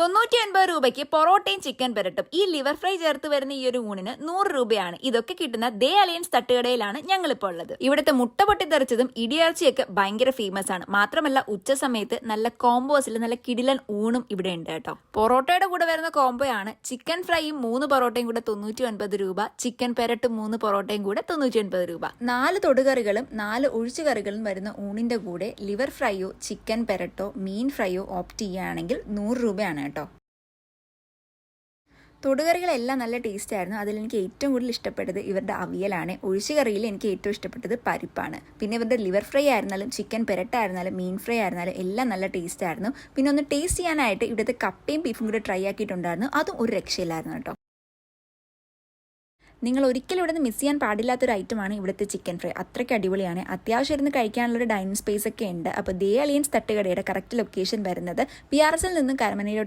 തൊണ്ണൂറ്റി ഒൻപത് രൂപയ്ക്ക് പൊറോട്ടയും ചിക്കൻ പെരട്ടും. ഈ ലിവർ ഫ്രൈ ചേർത്ത് വരുന്ന ഈ ഒരു ഊണിന് നൂറ് രൂപയാണ്. ഇതൊക്കെ കിട്ടുന്ന ദേ അലയൻസ് തട്ടുകടയിലാണ് ഞങ്ങളിപ്പോൾ ഉള്ളത്. ഇവിടുത്തെ മുട്ട പൊട്ടിത്തെറിച്ചതും ഇടിയിറച്ചിയൊക്കെ ഭയങ്കര ഫേമസ് ആണ്. മാത്രമല്ല ഉച്ച സമയത്ത് നല്ല കോംബോസിൽ നല്ല കിടിലൻ ഊണും ഇവിടെ ഉണ്ട് കേട്ടോ. പൊറോട്ടയുടെ കൂടെ വരുന്ന കോംബോയാണ് ചിക്കൻ ഫ്രൈയും മൂന്ന് പൊറോട്ടയും കൂടെ തൊണ്ണൂറ്റി ഒൻപത് രൂപ ചിക്കൻ പെരട്ടും മൂന്ന് പൊറോട്ടയും കൂടെ തൊണ്ണൂറ്റി ഒൻപത് രൂപ. നാല് തൊടുകറികളും നാല് ഒഴിച്ചുകറികളും വരുന്ന ഊണിന്റെ കൂടെ ലിവർ ഫ്രൈയോ ചിക്കൻ പെരട്ടോ മീൻ ഫ്രൈയോ ഓപ്റ്റ് ചെയ്യുകയാണെങ്കിൽ നൂറ് രൂപയാണ് കേട്ടോ. തൊടുകറികളെല്ലാം നല്ല ടേസ്റ്റ് ആയിരുന്നു. അതിൽ എനിക്ക് ഏറ്റവും കൂടുതൽ ഇഷ്ടപ്പെട്ടത് ഇവരുടെ അവിയലാണ്. ഒഴിച്ചുകറിയിൽ എനിക്ക് ഏറ്റവും ഇഷ്ടപ്പെട്ടത് പരിപ്പാണ്. പിന്നെ ഇവരുടെ ലിവർ ഫ്രൈ ആയിരുന്നാലും ചിക്കൻ പെരട്ടായിരുന്നാലും മീൻ ഫ്രൈ ആയിരുന്നാലും എല്ലാം നല്ല ടേസ്റ്റ് ആയിരുന്നു. പിന്നെ ഒന്ന് ടേസ്റ്റ് ചെയ്യാനായിട്ട് ഇവിടുത്തെ കപ്പയും ബീഫും കൂടെ ട്രൈ ആക്കിയിട്ടുണ്ടായിരുന്നു. അതും ഒരു രക്ഷയില്ലായിരുന്നു കേട്ടോ. നിങ്ങൾ ഒരിക്കലും ഇവിടെ നിന്ന് മിസ് ചെയ്യാൻ പാടില്ലാത്തൊരു ഐറ്റമാണ് ഇവിടുത്തെ ചിക്കൻ ഫ്രൈ അത്രയ്ക്ക് അടിപൊളിയാണ്. അത്യാവശ്യം ഇരുന്ന് കഴിക്കാനുള്ളൊരു ഡൈനിങ് സ്പേസ് ഒക്കെ ഉണ്ട്. അപ്പോൾ ദേ അലിയൻസ് തട്ടുകടയുടെ കറക്റ്റ് ലൊക്കേഷൻ വരുന്നത് പി ആർ എസിൽ നിന്നും കരമനയിലോട്ട്